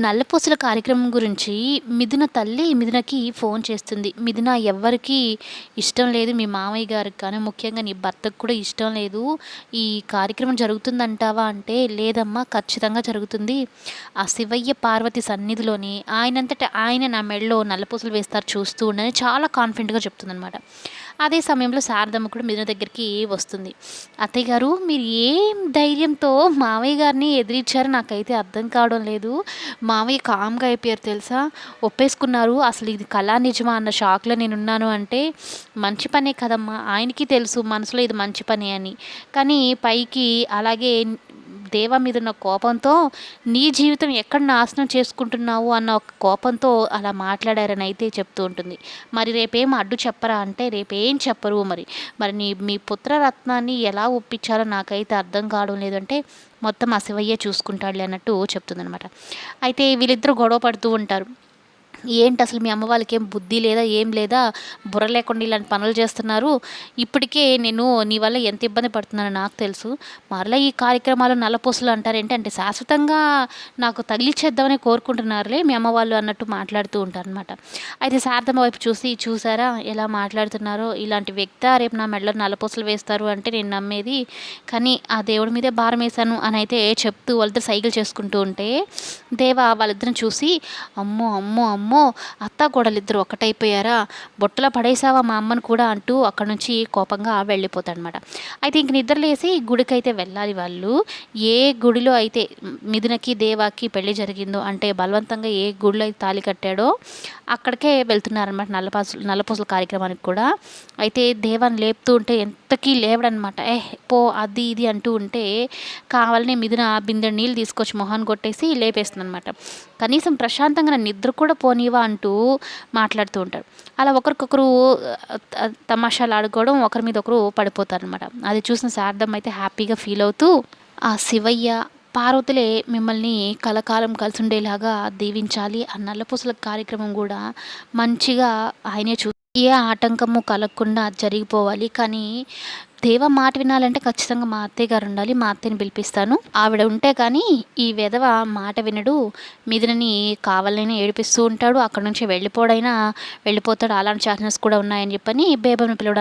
నల్లపూసల కార్యక్రమం గురించి మిథున తల్లి మిథునకి ఫోన్ చేస్తుంది. మిథున ఎవ్వరికి ఇష్టం లేదు. మీ మామయ్య గారికి కానీ ముఖ్యంగా నీ భర్తకు కూడా ఇష్టం లేదు. ఈ కార్యక్రమం జరుగుతుందంటావా అంటే లేదమ్మా ఖచ్చితంగా జరుగుతుంది. ఆ శివయ్య పార్వతి సన్నిధిలోని ఆయనంతట ఆయన నా మెడలో నల్లపూసలు వేస్తారు చూస్తూ ఉండని చాలా కాన్ఫిడెంట్గా చెప్తుందనమాట అదే సమయంలో శారదమ్మ కూడా మిథున దగ్గరికి వస్తుంది. అత్తయ్య గారు మీరు ఏం ధైర్యంతో మామయ్య గారిని ఎదిరించారో నాకైతే అర్థం కావడం లేదు. మామయ్య కామ్గా అయిపోయారు తెలుసా? ఒప్పేసుకున్నారు. అసలు ఇది కళా నిజమా అన్న షాక్లో నేను ఉన్నాను అంటే మంచి పనే కదమ్మా. ఆయనకి తెలుసు మనసులో ఇది మంచి పని అని. కానీ పైకి అలాగే దేవ మీద ఉన్న కోపంతో నీ జీవితం ఎక్కడ నాశనం చేసుకుంటున్నావు? అన్న ఒక కోపంతో అలా మాట్లాడారని అయితే చెప్తూ ఉంటుంది. మరి రేపేం అడ్డు చెప్పరా అంటే రేపేం చెప్పరు మరి. మరి నీ మీ పుత్రరత్నాన్ని ఎలా ఒప్పించాలో నాకైతే అర్థం కావడం లేదంటే మొత్తం అసివయ్యే చూసుకుంటాడులే అన్నట్టు చెప్తుందనమాట అయితే వీళ్ళిద్దరూ గొడవ పడుతూ ఉంటారు. ఏంటి అసలు మీ అమ్మ వాళ్ళకి ఏం బుద్ధి లేదా? ఏం లేదా? బుర్ర లేకుండా ఇలాంటి పనులు చేస్తున్నారు. ఇప్పటికే నేను నీ వల్ల ఎంత ఇబ్బంది పడుతున్నానో నాకు తెలుసు. మరలా ఈ కార్యక్రమాలు నల్లపూసలు అంటారేంటి అంటే శాశ్వతంగా నాకు తగిలిచ్చేద్దామని కోరుకుంటున్నారులే మీ అమ్మ వాళ్ళు అన్నట్టు మాట్లాడుతూ ఉంటారు అనమాట అయితే శారదమ్మ వైపు చూసి చూసారా? ఎలా మాట్లాడుతున్నారో? ఇలాంటి వ్యక్తి రేపు నా మెడలో నల్లపూసలు వేస్తారు అంటే నేను నమ్మేది. కానీ ఆ దేవుడి మీదే భారం వేశాను అని అయితే చెప్తూ వాళ్ళిద్దరు సైకిల్ చేసుకుంటూ ఉంటే దేవ వాళ్ళిద్దరిని చూసి అమ్మో అమ్మో అమ్మో అమ్మో అత్త కోడలిద్దరు ఒకటైపోయారా బొట్టలో పడేసావా మా అమ్మను కూడా అంటూ అక్కడ నుంచి కోపంగా వెళ్ళిపోతాడనమాట అయితే ఇంక నిద్రలేసి గుడికైతే వెళ్ళాలి వాళ్ళు. ఏ గుడిలో అయితే మిథునకి దేవాకి పెళ్ళి జరిగిందో అంటే బలవంతంగా ఏ గుడిలో అయితే తాలి కట్టాడో అక్కడికే వెళ్తున్నారనమాట నల్లపాసులు నల్లపూసల కార్యక్రమానికి కూడా. అయితే దేవాన్ని లేపుతూ ఉంటే ఎంతకీ లేవడనమాట ఏ పో అది ఇది అంటూ ఉంటే కావాలని మిథున బిందె నీళ్ళు తీసుకొచ్చి మొహాన్ని కొట్టేసి లేపేస్తుంది అనమాట కనీసం ప్రశాంతంగా నిద్ర కూడా పో నీవా అంటూ మాట్లాడుతూ ఉంటారు. అలా ఒకరికొకరు తమాషాలు ఆడుకోవడం ఒకరి మీద ఒకరు పడిపోతారనమాట అది చూసిన శారదమ్మ అయితే హ్యాపీగా ఫీల్ అవుతూ ఆ శివయ్య పార్వతులే మిమ్మల్ని కలకాలం కలిసి ఉండేలాగా దీవించాలి ఆ నల్లపూసల కార్యక్రమం కూడా మంచిగా ఆయనే చూ ఏ ఆటంకము కలగకుండా జరిగిపోవాలి. కానీ దేవ మాట వినాలంటే ఖచ్చితంగా మా అత్తయ్య గారు ఉండాలి. మా అత్తయ్యని పిలిపిస్తాను. ఆవిడ ఉంటే కానీ ఈ విధవ మాట వినడు. మిథునని కావాలని ఏడిపిస్తూ ఉంటాడు. అక్కడ నుంచి వెళ్ళిపోడైనా వెళ్ళిపోతాడు. అలాంటి ఛాన్సెస్ కూడా ఉన్నాయని చెప్పని బేబమ్ని పిలవడానికి